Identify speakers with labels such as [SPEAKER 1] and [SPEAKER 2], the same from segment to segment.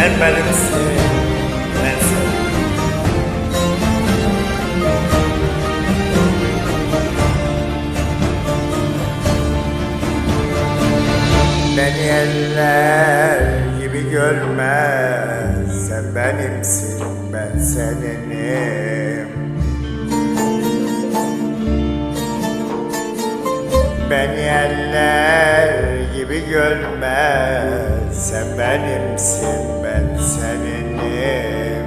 [SPEAKER 1] Sen benimsin, ben senin. Beni eller gibi görme Sen benimsin, ben seninim Beni eller gibi görme Sen benimsin ben seninim.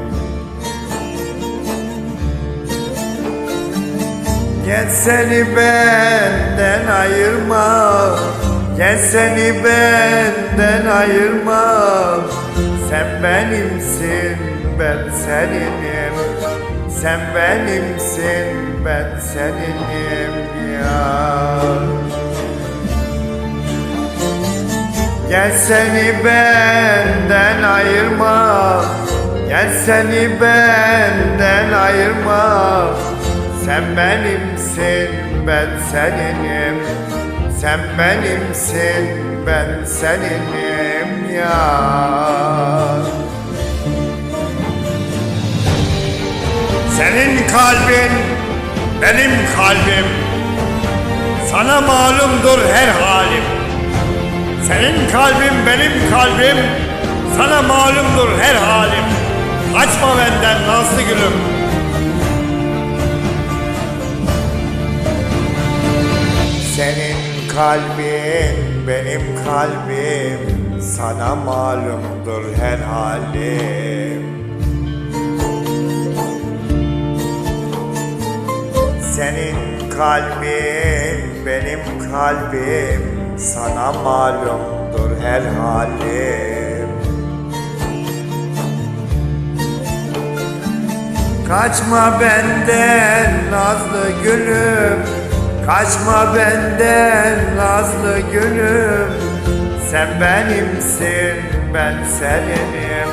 [SPEAKER 1] Gel seni benden ayırma Gel seni benden ayırma. Sen benimsin ben seninim. Sen benimsin ben seninim yar Gel seni benden ayırma. Gel seni benden ayırma. Sen benimsin ben seninim. Sen benimsin ben seninim ya. Senin kalbin benim kalbim. Sana malumdur her halim senin kalbin benim kalbim. Sana malumdur her halim. Kaçma benden nazlı gülüm. Senin kalbin benim kalbim. Sana malumdur her halim. Senin kalbin benim kalbim sana malumdur her halim. Kaçma benden nazlı gülüm. Kaçma benden nazlı gülüm. Sen benimsin ben seninim.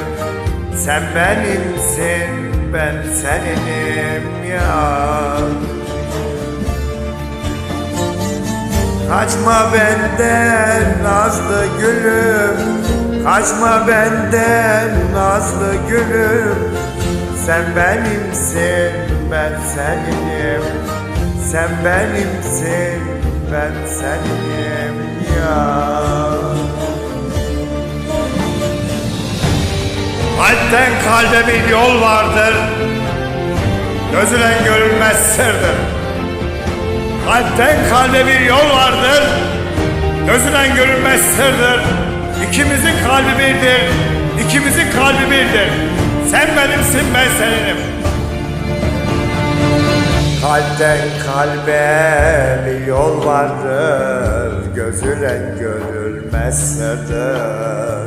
[SPEAKER 1] Sen benimsin ben seninim ya Kaçma benden nazlı gülüm. Kaçma benden nazlı gülüm. Sen benimsin ben seninim. Sen benimsin ben seninim. Ya. Kalpten kalbe bir yol vardır. Gözülen görülmez sırdır Kalpten kalbe bir yol vardır Gözünden görünmez sırdır. İkimizin kalbi birdir İkimizin kalbi birdir. Sen benimsin ben seninim. Kalpten kalbe bir yol vardır Gözüyle görülmez sırdır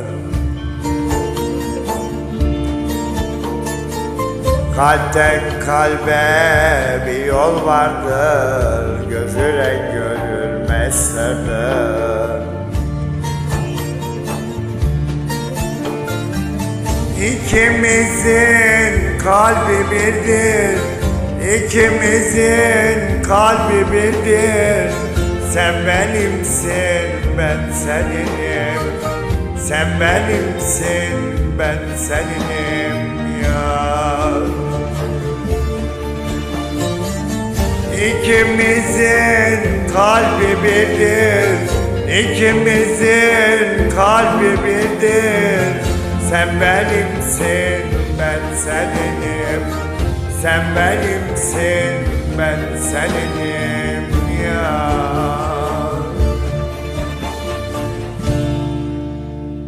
[SPEAKER 1] Kalpten kalbe bir yol vardır Gözüyle görülmez sırdır. İkimizin kalbi birdir İkimizin kalbi birdir. Sen benimsin ben seninim. Sen benimsin ben seninim İkimizin kalbi birdir. İkimizin kalbi birdir. Sen benimsin ben seninim. Sen benimsin ben seninim. Ya